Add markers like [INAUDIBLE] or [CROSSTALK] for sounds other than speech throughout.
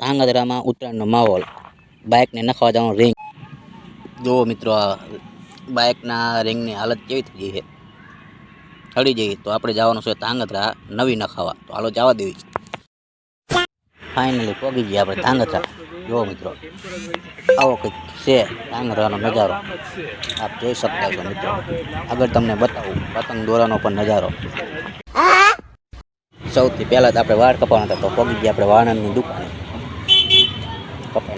ધાંગધ્રામાં ઉત્તરાયણનો માહોલ. બાઇકને નખવા જવાનું રિંગ જુઓ મિત્રો, આ બાઇકના રિંગની હાલત કેવી થઈ છે? થડી જઈ તો આપણે જવાનું છે ધાંગધ્રા નવી નખાવા. તો હાલો જવા દેવી ફાઇનલી પહોંચી જઈએ આપણે ધાંગધ્રા. જુઓ મિત્રો, આવો કંઈક છે ધાંગધ્રાનો નજારો. આપ જોઈ શકતા છો મિત્રો. આગળ તમને બતાવું, પતંગ દોરાનો પણ નજારો. સૌથી પહેલાં તો આપણે વાળ કપાવાના હતા, તો પગી ગયા આપણે વાળંદની દુકાને.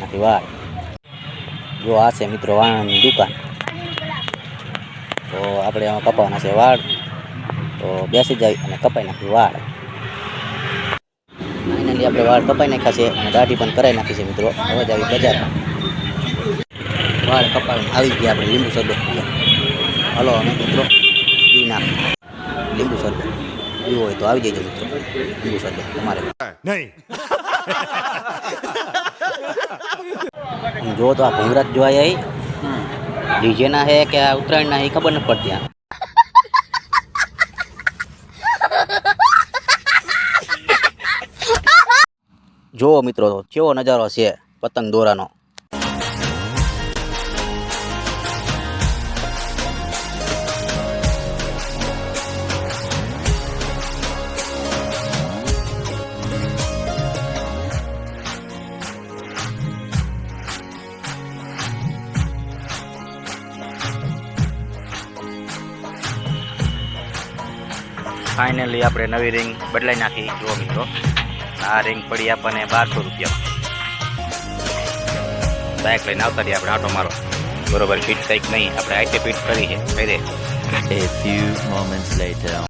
નાખી વાળ જો આ છે મિત્રો વાણંદની દુકાન. તો આપણે એમાં કપાવવાના છે વાળ. તો બેસી જાય અને કપાઈ નાખી વાળ. ફાઇનલી આપણે વાળ કપાઈ નાખ્યા છે અને દાઢી પણ કરાવી નાખી છે મિત્રો. હવે જ આવી બજારમાં. વાળ કપાવીને આવી ગયા આપણે લીંબુ શરબત પીવા. હલો અમે મિત્રો પી નાખ લીંબુ શરબત. પીવું હોય તો આવી જજો મિત્રો. લીંબુ શરબત તમારે. નહીં. [LAUGHS] જો તો આ ભૂંગરાજ જોવા આવી ડીજેના હે કે આ ઉત્તરાયણના હે ખબર ન પડતી આ [LAUGHS] જો મિત્રો કેવો નજારો છે પતંગ દોરાનો. ફાઇનલી આપણે નવી રિંગ બદલાઈ નાખી. જુઓ મિત્રો, આ રિંગ પડી આપણને બારસો રૂપિયા. બાઇક લઈને આવતા રહીએ આપણે, આટો મારો. બરોબર ફિટ કંઈક નહીં. આપણે આઈટે ફિટ કરી છે.